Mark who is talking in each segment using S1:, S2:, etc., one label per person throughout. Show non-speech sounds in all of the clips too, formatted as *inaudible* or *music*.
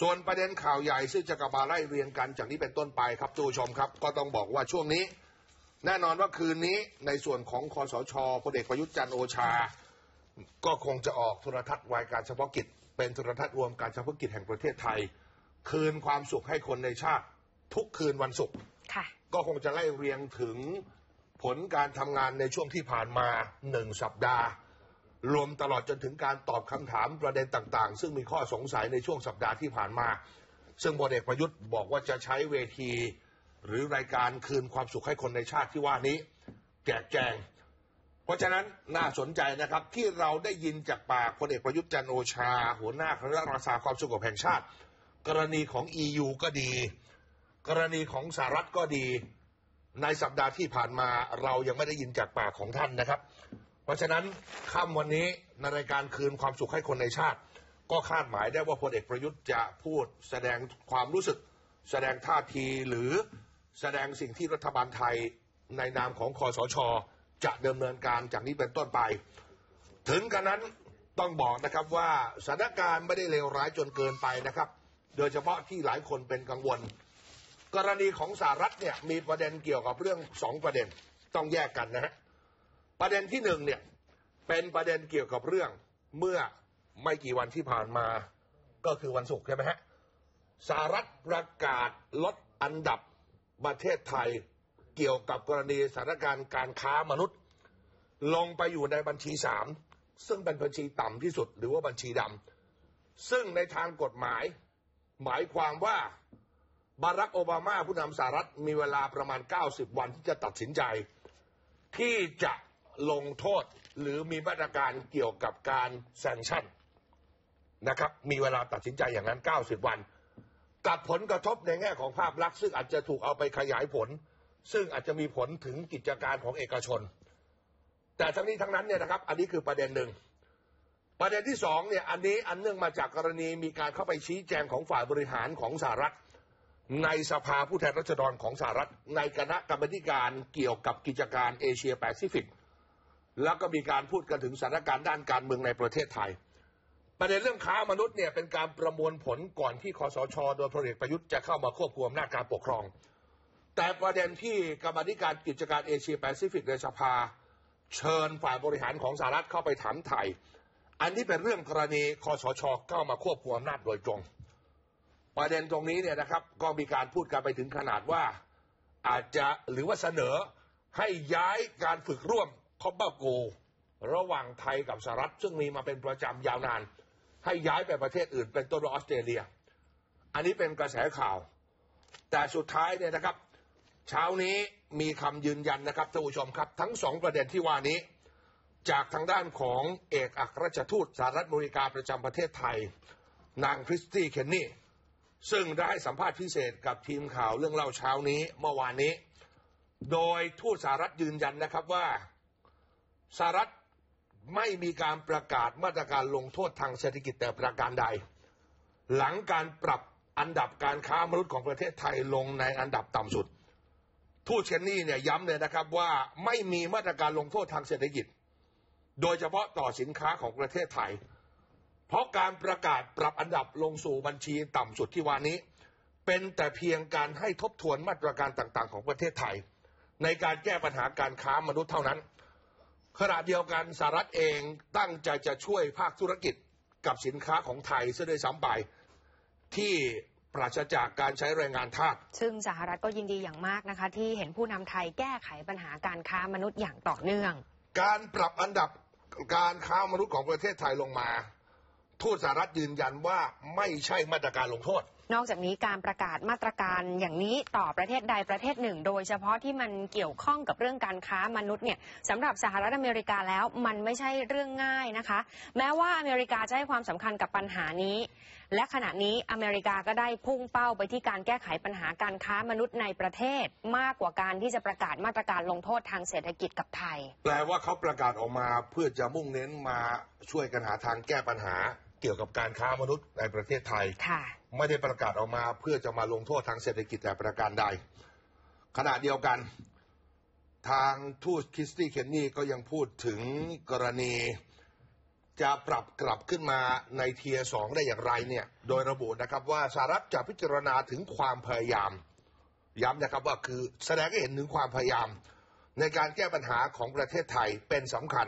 S1: ส่วนประเด็นข่าวใหญ่ซึ่งจะกลับมาไล่เรียงกันจากนี้เป็นต้นไปครับทุกผู้ชมครับ ก็ต้องบอกว่าช่วงนี้ แน่นอนว่าคืนนี้ในส่วนของคอสชพลเอกประยุทธ์จันโอชา ก็คงจะออกโทรทัศน์วายการเฉพาะกิจ เป็นโทรทัศน์รวมการเฉพาะกิจแห่งประเทศไทย คืนความสุขให้คนในชาติ ทุกคืนวันศุกร์ก็คงจะไล่เรียงถึงผลการทำงานในช่วงที่ผ่านมาหนึ่งสัปดาห์ รวมตลอดจนถึงการตอบคำถามประเด็นต่างๆ ซึ่งมีข้อสงสัยในช่วงสัปดาห์ที่ผ่านมา ซึ่งพลเอกประยุทธ์บอกว่าจะใช้เวที หรือรายการคืนความสุขให้คนในชาติที่ว่านี้ แจกแจง เพราะฉะนั้นน่าสนใจนะครับที่เราได้ยินจากปากพลเอกประยุทธ์จันโอชา หัวหน้าคณะรักษาความสงบแห่งชาติ กรณีของ EU ก็ดี กรณีของสหรัฐก็ดี ในสัปดาห์ที่ผ่านมาเรายังไม่ได้ยินจากปากของท่านนะครับ เพราะฉะนั้นค่ำวันนี้ในรายการคืนความสุขให้คนในชาติ ก็คาดหมายได้ว่าพลเอกประยุทธ์จะพูดแสดงความรู้สึก แสดงท่าทีหรือแสดงสิ่งที่รัฐบาลไทยในนามของคอสช จะดำเนินการจากนี้เป็นต้นไป ถึงกันนั้นต้องบอกนะครับว่าสถานการณ์ไม่ได้เลวร้ายจนเกินไปนะครับ โดยเฉพาะที่หลายคนเป็นกังวล กรณีของสหรัฐเนี่ยมีประเด็นเกี่ยวกับเรื่องสองประเด็นต้องแยกกันนะฮะ ประเด็นที่หนึ่งเนี่ย เป็นประเด็นเกี่ยวกับเรื่องเมื่อไม่กี่วันที่ผ่านมา ก็คือวันศุกร์ใช่ไหมฮะสหรัฐประกาศลดอันดับประเทศไทยเกี่ยวกับกรณีสถานการณ์การค้ามนุษย์ ลงไปอยู่ในบัญชีสามซึ่งเป็นบัญชีต่ำที่สุดหรือว่าบัญชีดำซึ่งในทางกฎหมาย หมายความว่าบารักโอบามาผู้นำสหรัฐมีเวลาประมาณ 90 วันที่จะตัดสินใจ ที่จะ ลงโทษหรือมีมาตรการเกี่ยวกับการแซงชั่นนะครับ มีเวลาตัดสินใจอย่างนั้น 90 วัน กับผลกระทบในแง่ของภาพลักษณ์ซึ่งอาจจะถูกเอาไปขยายผล ซึ่งอาจจะมีผลถึงกิจการของเอกชน แต่ทั้งนี้ทั้งนั้นเนี่ยนะครับ อันนี้คือประเด็นหนึ่งประเด็นที่สองเนี่ยอันนี้อันเนื่องมาจากกรณีมีการเข้าไปชี้แจงของฝ่ายบริหารของสหรัฐ ในสภาผู้แทนราษฎรของสหรัฐ ในคณะกรรมการเกี่ยวกับกิจการเอเชียแปซิฟิก แล้วก็มีการพูดกันถึงสถานการณ์ด้านการเมืองในประเทศไทย ประเด็นเรื่องค้ามนุษย์เนี่ยเป็นการประมวลผลก่อนที่คอสช โดยพลเอกประยุทธ์จะเข้ามาควบคุมอำนาจการปกครอง แต่ประเด็นที่กรรมธิการกิจการเอเชียแปซิฟิกในสภา เชิญฝ่ายบริหารของสหรัฐเข้าไปถามไทย อันนี้เป็นเรื่องกรณีคอสชเข้ามาควบคุมอำนาจโดยตรง ประเด็นตรงนี้เนี่ยนะครับก็มีการพูดกันไปถึงขนาดว่าอาจจะหรือว่าเสนอให้ย้ายการฝึกร่วม คอมบ้าโก ระหว่างไทยกับสหรัฐซึ่งมีมาเป็นประจำยาวนาน ให้ย้ายไปประเทศอื่น เป็นต้นว่าออสเตรเลีย อันนี้เป็นกระแสข่าว แต่สุดท้ายเนี่ยนะครับ เช้านี้มีคำยืนยันนะครับท่านผู้ชมครับ ทั้งสองประเด็นที่ว่านี้ จากทางด้านของเอกอัครราชทูตสหรัฐอเมริกาประจำประเทศไทย นางคริสตี้เคนนี่ซึ่งได้สัมภาษณ์พิเศษกับทีมข่าวเรื่องเล่าเช้านี้เมื่อวานนี้ โดยทูตสหรัฐยืนยันนะครับว่า สหรัฐไม่มีการประกาศมาตรการลงโทษทางเศรษฐกิจแต่ประการใด หลังการปรับอันดับการค้ามนุษย์ของประเทศไทยลงในอันดับต่ำสุด ทูตเชนนี่เนี่ยย้ำเลยนะครับว่าไม่มีมาตรการลงโทษทางเศรษฐกิจ โดยเฉพาะต่อสินค้าของประเทศไทย เพราะการประกาศปรับอันดับลงสู่บัญชีต่ำสุดที่วานี้ เป็นแต่เพียงการให้ทบทวนมาตรการต่างๆ ของประเทศไทย ในการแก้ปัญหาการค้ามนุษย์เท่านั้น ขณะเดียวกันสหรัฐเองตั้งใจจะช่วยภาคธุรกิจกับสินค้าของไทยเสียด้วยซ้ำไปที่ปราศจากการใช้แรงงานทาส
S2: ซึ่งสหรัฐก็ยินดีอย่างมากนะคะ ที่เห็นผู้นำไทยแก้ไขปัญหาการค้ามนุษย์อย่างต่อเนื่อง
S1: การปรับอันดับการค้ามนุษย์ของประเทศไทยลงมา ทูตสหรัฐยืนยันว่าไม่ใช่มาตรการลงโทษ
S2: นอกจากนี้การประกาศมาตรการอย่างนี้ต่อประเทศใดประเทศหนึ่ง โดยเฉพาะที่มันเกี่ยวข้องกับเรื่องการค้ามนุษย์เนี่ยสำหรับสหรัฐอเมริกาแล้วมันไม่ใช่เรื่องง่ายนะคะ แม้ว่าอเมริกาจะให้ความสำคัญกับปัญหานี้ และขณะนี้อเมริกาก็ได้พุ่งเป้าไปที่การแก้ไขปัญหาการค้ามนุษย์ในประเทศ มากกว่าการที่จะประกาศมาตรการลงโทษทางเศรษฐกิจกับไทย
S1: แปลว่าเขาประกาศออกมาเพื่อจะมุ่งเน้นมาช่วยกันหาทางแก้ปัญหา เกี่ยวกับการค้ามนุษย์ในประเทศไทย
S2: ค่ะ
S1: ไม่ได้ประกาศออกมาเพื่อจะมาลงโทษทางเศรษฐกิจแต่ประการใด ขณะเดียวกัน ทางทูตคริสตี้เคนนี่ก็ยังพูดถึงกรณี จะปรับกลับขึ้นมาในเทียสองได้อย่างไรเนี่ย โดยระบุนะครับว่าสหรัฐจะพิจารณาถึงความพยายาม ย้ำนะครับว่าคือแสดงให้เห็นถึงความพยายาม ในการแก้ปัญหาของประเทศไทยเป็นสำคัญ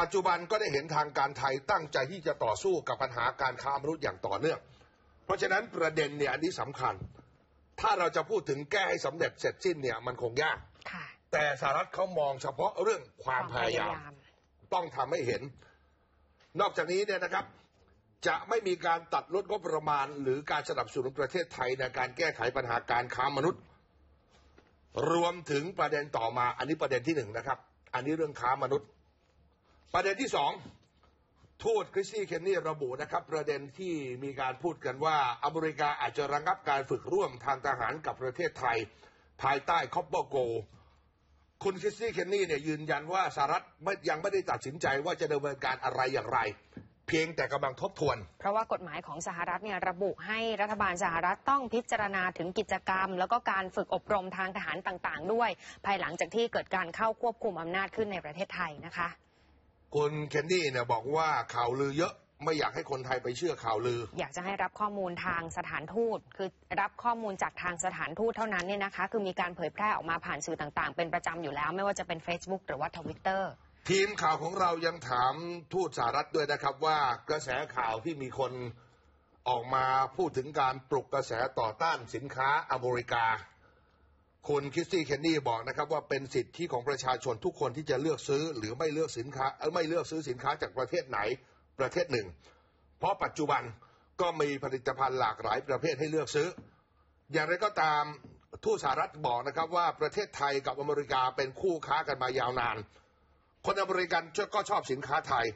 S1: ปัจจุบันก็ได้เห็นทางการไทยตั้งใจที่จะต่อสู้กับปัญหาการค้ามนุษย์อย่างต่อเนื่อง เพราะฉะนั้นประเด็นเนี่ยอันนี้สำคัญ ถ้าเราจะพูดถึงแก้ให้สำเร็จเสร็จสิ้นเนี่ยมันคงยาก
S2: ค่ะ
S1: แต่สหรัฐเขามองเฉพาะเรื่องความพยายาม ต้องทำให้เห็น นอกจากนี้เนี่ยนะครับ จะไม่มีการตัดลดงบประมาณ หรือการสนับสนุนประเทศไทยในการแก้ไขปัญหาการค้ามนุษย์ รวมถึงประเด็นต่อมา อันนี้ประเด็นที่หนึ่งนะครับ อันนี้เรื่องค้ามนุษย์ ประเด็นที่สองทูตคริสตี้เคนนี่ระบุนะครับ ประเด็นที่มีการพูดกันว่า อเมริกาอาจจะระงับการฝึกร่วมทางทหารกับประเทศไทย ภายใต้คอปเปอร์โก คุณคริสตี้เคนนี่เนี่ยยืนยันว่าสหรัฐยังไม่ได้ตัดสินใจว่าจะดำเนินการอะไรอย่างไร เพียงแต่กำลังทบทวน
S2: เพราะว่ากฎหมายของสหรัฐเนี่ยระบุให้รัฐบาลสหรัฐต้องพิจารณาถึงกิจกรรม แล้วก็การฝึกอบรมทางทหารต่างๆ ด้วย ภายหลังจากที่เกิดการเข้าควบคุมอำนาจขึ้นในประเทศไทยนะคะ
S1: คุณเคนนี่เนี่ยบอกว่าข่าวลือเยอะไม่อยากให้คนไทยไปเชื่อข่าวลือ
S2: อยากจะให้รับข้อมูลทางสถานทูต คือรับข้อมูลจากทางสถานทูตเท่านั้นเนี่ยนะคะ คือมีการเผยแพร่ออกมาผ่านสื่อต่างๆ เป็นประจำอยู่แล้ว ไม่ว่าจะเป็น Facebook หรือว่าทวิตเตอร์
S1: ทีมข่าวของเรายังถามทูตสหรัฐด้วยนะครับว่ากระแสข่าวที่มีคนออกมาพูดถึงการปลุกกระแสต่อต้านสินค้าอเมริกา คุณคริสตี้เคนนี่บอกนะครับว่าเป็นสิทธิของประชาชนทุกคนที่จะเลือกซื้อหรือไม่เลือกสินค้าเออไม่เลือกซื้อสินค้าจากประเทศไหนประเทศหนึ่ง เพราะปัจจุบันก็มีผลิตภัณฑ์หลากหลายประเภทให้เลือกซื้อ อย่างไรก็ตามทูตสหรัฐบอกนะครับว่าประเทศไทยกับอเมริกาเป็นคู่ค้ากันมายาวนาน คนอเมริกันก็ชอบสินค้าไทย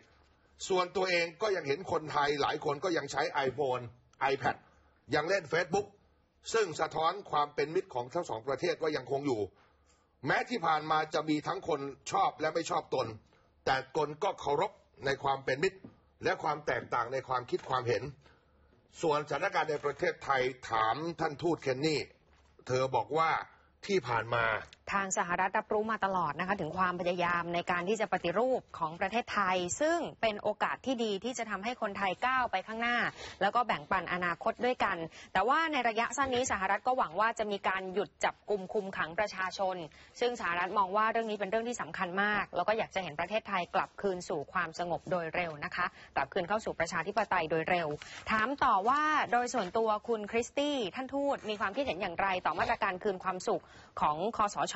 S1: ส่วนตัวเองก็ยังเห็นคนไทยหลายคนก็ยังใช้ iPhone iPad ยังเล่น Facebook ซึ่งสะท้อนความเป็นมิตรของทั้งสองประเทศว่ายังคงอยู่ แม้ที่ผ่านมาจะมีทั้งคนชอบและไม่ชอบตน แต่ตนก็เคารพในความเป็นมิตร และความแตกต่างในความคิดความเห็น ส่วนสถานการณ์ในประเทศไทยถามท่านทูตเคนนี่ เธอบอกว่าที่ผ่านมา
S2: ทางสหรัฐรับรู้มาตลอดนะคะถึงความพยายามในการที่จะปฏิรูปของประเทศไทย ซึ่งเป็นโอกาสที่ดีที่จะทำให้คนไทยก้าวไปข้างหน้า แล้วก็แบ่งปันอนาคตด้วยกัน แต่ว่าในระยะสั้นนี้สหรัฐก็หวังว่าจะมีการหยุดจับกลุ่มคุมขังประชาชน ซึ่งสหรัฐมองว่าเรื่องนี้เป็นเรื่องที่สำคัญมาก แล้วก็อยากจะเห็นประเทศไทยกลับคืนสู่ความสงบโดยเร็วนะคะกลับคืนเข้าสู่ประชาธิปไตยโดยเร็ว ถามต่อว่าโดยส่วนตัวคุณคริสตี้ท่านทูตมีความคิดเห็นอย่างไรต่อมาตรการคืนความสุขของคอสช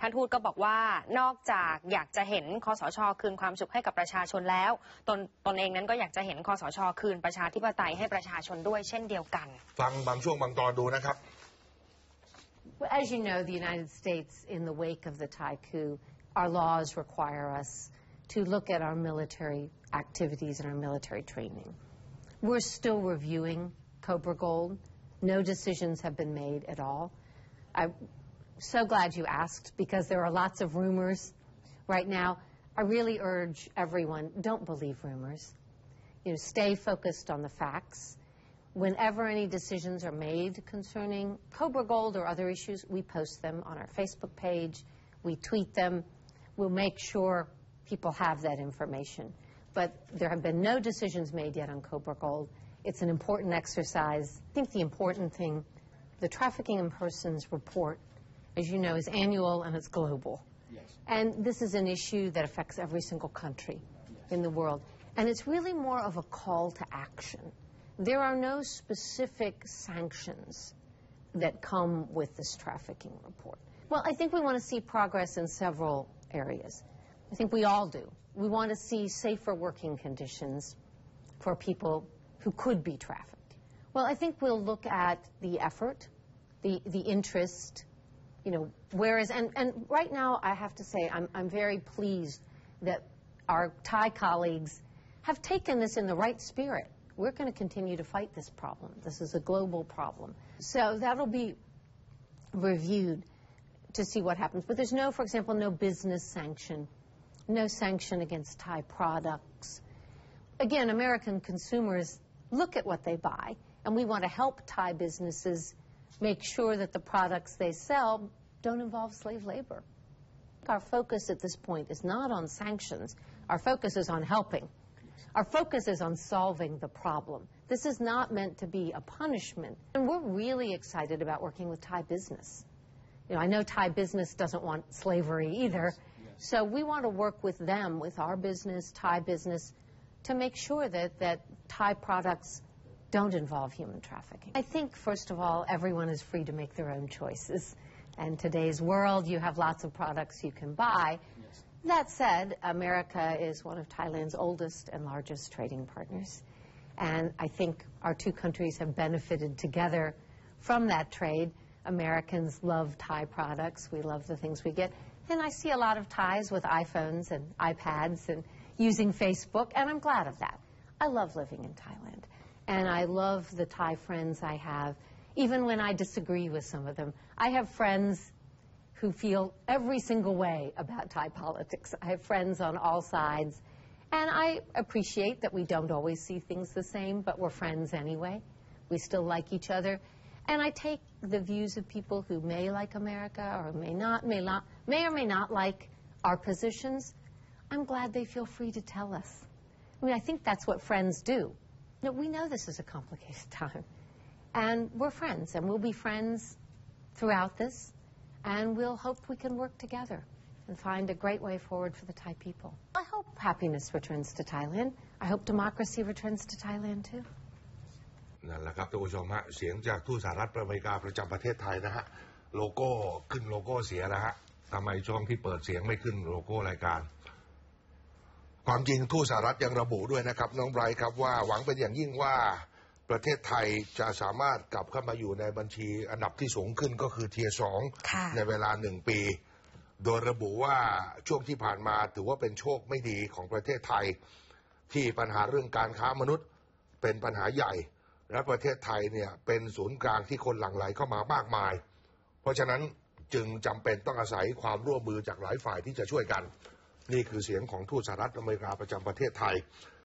S2: ท่านทูตก็บอกว่านอกจากอยากจะเห็นคอสช คืนความสุขให้กับประชาชนแล้วตนตนเองนั้นก็อยากจะเห็นคอสช คืนประชาธิปไตยให้ประชาชนด้วยเช่นเดียวกัน
S1: ฟังบางช่วงบางตอนดูนะครับ
S3: Well, as you know, the United States, in the wake of the Thai coup, our laws require us to look at our military activities and our military training. We're still reviewing Cobra Gold. No decisions have been made at all. I'm so glad you asked because there are lots of rumors right now. I really urge everyone don't believe rumors. You know, stay focused on the facts whenever any decisions are made concerning Cobra Gold or other issues, we post them on our Facebook page, we tweet them, we'll make sure people have that information. But there have been no decisions made yet on Cobra Gold. It's an important exercise. I think the important thing, the Trafficking in Persons report, as you know, is annual and it's global.
S4: Yes.
S3: And this is an issue that affects every single country in the world. And it's really more of a call to action. There are no specific sanctions that come with this trafficking report. Well, I think we want to see progress in several areas. I think we all do. We want to see safer working conditions for people who could be trafficked. Well, I think we'll look at the effort, the, the interest, you know, whereas, and, and right now I have to say I'm, I'm very pleased that our Thai colleagues have taken this in the right spirit. We're going to continue to fight this problem. This is a global problem. So that'll be reviewed to see what happens. But there's no, for example, no business sanction, no sanction against Thai products. Again, American consumers look at what they buy, and we want to help Thai businesses make sure that the products they sell don't involve slave labor. Our focus at this point is not on sanctions. Our focus is on helping. Our focus is on solving the problem. This is not meant to be a punishment. And we're really excited about working with Thai business. You know, I know Thai business doesn't want slavery either. So we want to work with them, with our business, Thai business, to make sure that, that Thai products don't involve human trafficking. I think, first of all, everyone is free to make their own choices. And today's world, you have lots of products you can buy. That said, America is one of Thailand's oldest and largest trading partners. And I think our two countries have benefited together from that trade. Americans love Thai products. We love the things we get. And I see a lot of Thais with iPhones and iPads and using Facebook, and I'm glad of that. I love living in Thailand. And I love the Thai friends I have, even when I disagree with some of them. I have friends who feel every single way about Thai politics. I have friends on all sides. And I appreciate that we don't always see things the same, but we're friends anyway. We still like each other. And I take the views of people who may like America or may not, may not, may or may not like our positions. I'm glad they feel free to tell us. I mean, I think that's what friends do. You know, we know this is a complicated *laughs* time. And we're friends, and we'll be friends throughout this and we'll hope we can work together and find a great way forward for the Thai people. I hope happiness returns to Thailand. I hope democracy returns to Thailand too.
S1: นั่นแหละครับท่านผู้ชมฮะเสียงจากทูตสหรัฐอเมริกาประจำประเทศไทยนะฮะโลโก้ขึ้นโลโก้เสียแล้วฮะทำไมช่องที่เปิดเสียงไม่ขึ้นโลโก้รายการ ความจริงทูตสหรัฐยังระบุด้วยนะครับ น้องไบรท์ครับว่าหวังเป็นอย่างยิ่งว่าประเทศไทยจะสามารถกลับเข้ามาอยู่ในบัญชีอันดับที่สูงขึ้นก็คือเทียสอง
S2: ค่ะ
S1: ในเวลาหนึ่งปี โดยระบุว่าช่วงที่ผ่านมาถือว่าเป็นโชคไม่ดีของประเทศไทย ที่ปัญหาเรื่องการค้ามนุษย์เป็นปัญหาใหญ่ และประเทศไทยเนี่ยเป็นศูนย์กลางที่คนหลั่งไหลเข้ามามากมาย เพราะฉะนั้นจึงจำเป็นต้องอาศัยความร่วมมือจากหลายฝ่ายที่จะช่วยกัน นี่คือเสียงของทูตสหรัฐอเมริกาประจำประเทศไทย